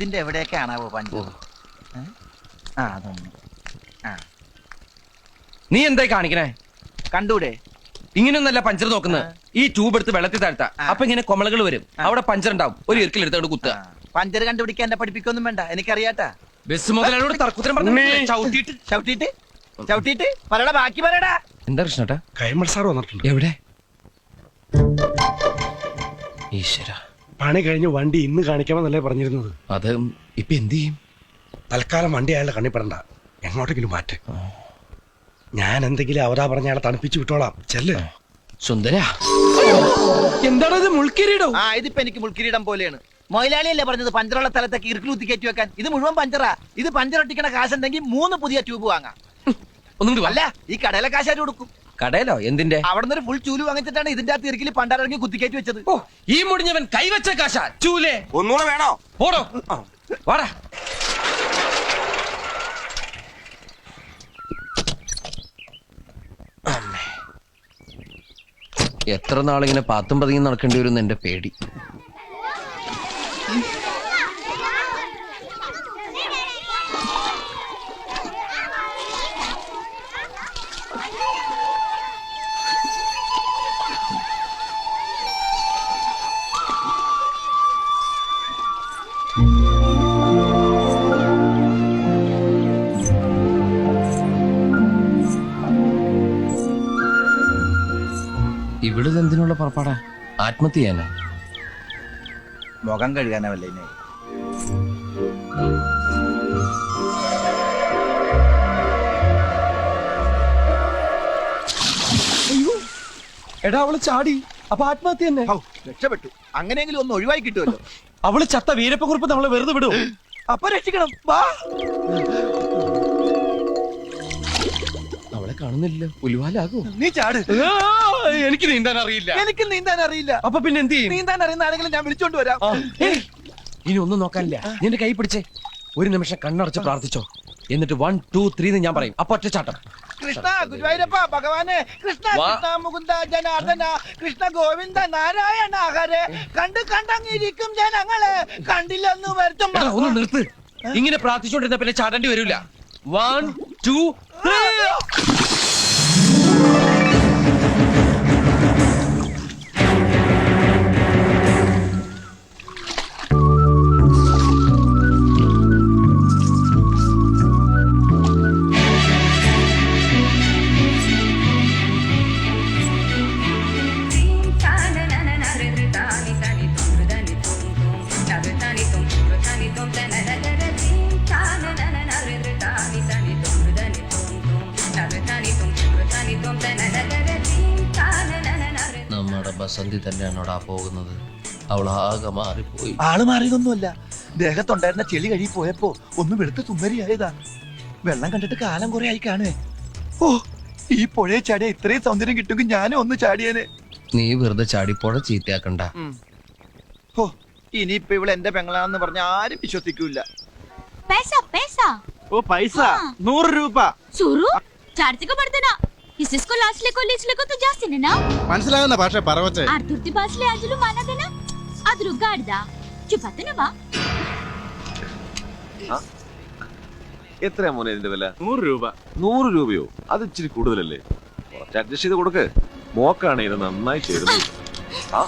ഇതിന്റെ എവിടെയൊക്കെയാണ് പഞ്ചർ? ആ അതൊന്ന്. ആ. നീ എന്തായി കാണിക്കണേ? കണ്ടൂടെ? ഇങ്ങനെയൊന്നല്ല പഞ്ചർ നോക്കുന്നത്. ഈ ട്യൂബ് എടുത്ത് വെള്ളത്തിൽ താഴ്ത്ത. അപ്പൊ ഇങ്ങനെ കൊമളകൾ വരും. അവിടെ പഞ്ചർ ഉണ്ടാവും. ഒരു ഇരിക്കൽ എടുത്തോണ്ട് കുത്തുക. പഞ്ചർ കണ്ടുപിടിക്കാൻ എന്നെ പഠിപ്പിക്കൊന്നും വേണ്ട. എനിക്കറിയാട്ടാ. ബസ് മുതലോട് തർക്കുത്തരം പറഞ്ഞു ചവിട്ടിയിട്ട്. ചവിട്ടിട്ട് ചവിട്ടിട്ട് പറയടാ ബാക്കി പറയടാ എന്താ കൃഷ്ണട്ടാ കൈമൾ സാർ വന്നിട്ടുണ്ട്. എവിടെ? ഈശ്വര. പണി കഴിഞ്ഞ് വണ്ടി ഇന്ന് കാണിക്കാമെന്നല്ലേ പറഞ്ഞിരുന്നത്. അത് ഇപ്പൊ എന്ത് ചെയ്യും? തൽക്കാലം വണ്ടി അയാളുടെ കണ്ണിപ്പെടണ്ട എങ്ങോട്ടെങ്കിലും മാറ്റ്. ഞാൻ എന്തെങ്കിലും അവരാ പറഞ്ഞ അയാളെ തണുപ്പിച്ചു വിട്ടോളാം. ചെല്ല്. സുന്ദര. എന്താണത് മുൾക്കിരീടോ? ആ ഇതിപ്പോ എനിക്ക് മുൾക്കിരീടം പോലെയാണ്. മൊയിലാളിയല്ലേ പറഞ്ഞത് പഞ്ചറുള്ള സ്ഥലത്തേക്ക് ഇറുക്കിലൂത്തി കയറ്റി വെക്കാൻ? ഇത് മുഴുവൻ പഞ്ചറാ. ഇത് പഞ്ചറൊട്ടിക്കണ കാശുണ്ടെങ്കിൽ മൂന്ന് പുതിയ ട്യൂബ് വാങ്ങാം. ഒന്നും അല്ല ഈ കടയിലെ കാശാര് കൊടുക്കും? കടയിലോ? എന്തിന്റെ? അവിടെ നിന്ന് ഒരു ഫുൾ ചൂൽ വാങ്ങിച്ചിട്ടാണ് ഇതിന്റെ അകത്ത് ഇറുക്കിൽ പണ്ടാരങ്ങി കുത്തിക്കയറ്റി വെച്ചത്. ഓ ഈ മുടിഞ്ഞവൻ കൈവച്ച കാശ ചൂലേ. ഒന്നുകൂടെ വേണോ? പോടോ. വാടാ. അമ്മേ. എത്ര നാളിങ്ങനെ പാത്തും പതിയും നടക്കേണ്ടി വരും എന്റെ പേടി. പുറപ്പാടാ. ആത്മഹത്യ ചെയ്യാനാ മുഖം കഴുകാനല്ലേ ഇനി? എടാ അവൾ ചാടി. അപ്പൊ ആത്മഹത്യ തന്നെ? ഹൗ, രക്ഷപ്പെട്ടു. അങ്ങനെയെങ്കിലും ഒന്ന് ഒഴിവായി കിട്ടുമല്ലോ. അവൾ ചത്ത വീരപ്പക്കുറിപ്പ് നമ്മളെ വെറുതെ വിടും അപ്പൊ രക്ഷിക്കണം. വാ. കാണുന്നില്ല. ഉലുവാലാകോ നീ ചാട്. എനിക്ക് നീന്താൻ അറിയില്ല. എനിക്ക് നീന്താൻ അറിയില്ല. അപ്പൊ പിന്നെ എന്ത് ചെയ്യും? നീന്താൻ അറിയുന്ന ആരെങ്കിലും ഞാൻ വിളിച്ചോണ്ട് വരാം. ഇനി ഒന്നും നോക്കാനില്ല. നിന്റെ കൈ പിടിച്ചേ ഒരു നിമിഷം കണ്ണടച്ച് പ്രാർത്ഥിച്ചോ. എന്നിട്ട് വൺ ടു ത്രീ എന്ന് ഞാൻ പറയും. അപ്പൊ ഒറ്റച്ചാട്ടം കൃഷ്ണ ഗുരുവായൂരപ്പ ഭഗവാനെ. കൃഷ്ണ മുകുന്ദ ജനാർദ്ദന. കൃഷ്ണ ഗോവിന്ദ നാരായണ ഹരെ. കണ്ട് കണ്ടങ്ങിരിക്കും ജനങ്ങളെ. കണ്ടില്ലെന്ന് വരുത്തും ഒന്ന് നിർത്ത്. ഇങ്ങനെ പ്രാർത്ഥിച്ചോണ്ടിരുന്ന പിന്നെ ചാടേണ്ടി വരൂല. വൺ ടു ബസന്തി തന്നെയാണോടാ പോകുന്നത്. അവൾ ആകെ മാറിപ്പോയി. ആൾ മാറിയതൊന്നുമല്ല. ദേഹത്തുണ്ടായിരുന്ന ചെളി കഴുകി പോയപ്പോ ഒന്നും വെളുത്ത് തുമ്മരിയായതാ വെള്ളം കണ്ടിട്ട് കാലം കുറെ ആയി കാണുവേ. ഓ ഈ പുഴയെ ചാടിയ ഇത്രയും സൗന്ദര്യം കിട്ടുമെങ്കിൽ ഞാനും ഒന്ന് ചാടിയേനെ. നീ വെറുതെ ചാടിപ്പോഴ ചീത്തയാക്കണ്ട. ഓ ഇനിയിപ്പൊ ഇവൾ എന്റെ പെങ്ങളാന്ന് പറഞ്ഞ ആരും വിശ്വസിക്കൂല. ഓ പൈസ. നൂറ് രൂപ. ചുരു चार से ಲಾಸ್ಟ್ಲೆಕೊ ಲೀಚ್ಲೆಕೊ ತು ಜಾಸ್ತಿನೇನಾ മനസ്സിലാകുന്ന ഭാഷ പറവച്ചേ ಆರ್ತುರ್ತಿ ಬಾಸ್ಲೆ ಅಜಲು ಮಾನದೇನಾ ಅದ್ರ ಗಾಡ್ದ ಚುಪತ್ತನವಾ എത്രയാ മോനെ ഇതിന്റെ വില നൂറ് രൂപ നൂറ് രൂപയോ അത് ഇച്ചിരി കൂടുതലല്ലേ കുറച്ച് അഡ്ജസ്റ്റ് ചെയ്ത് കൊടുക്ക് മോക്കാണ് ഇത് നന്നായി ചേരുന്നത് ആ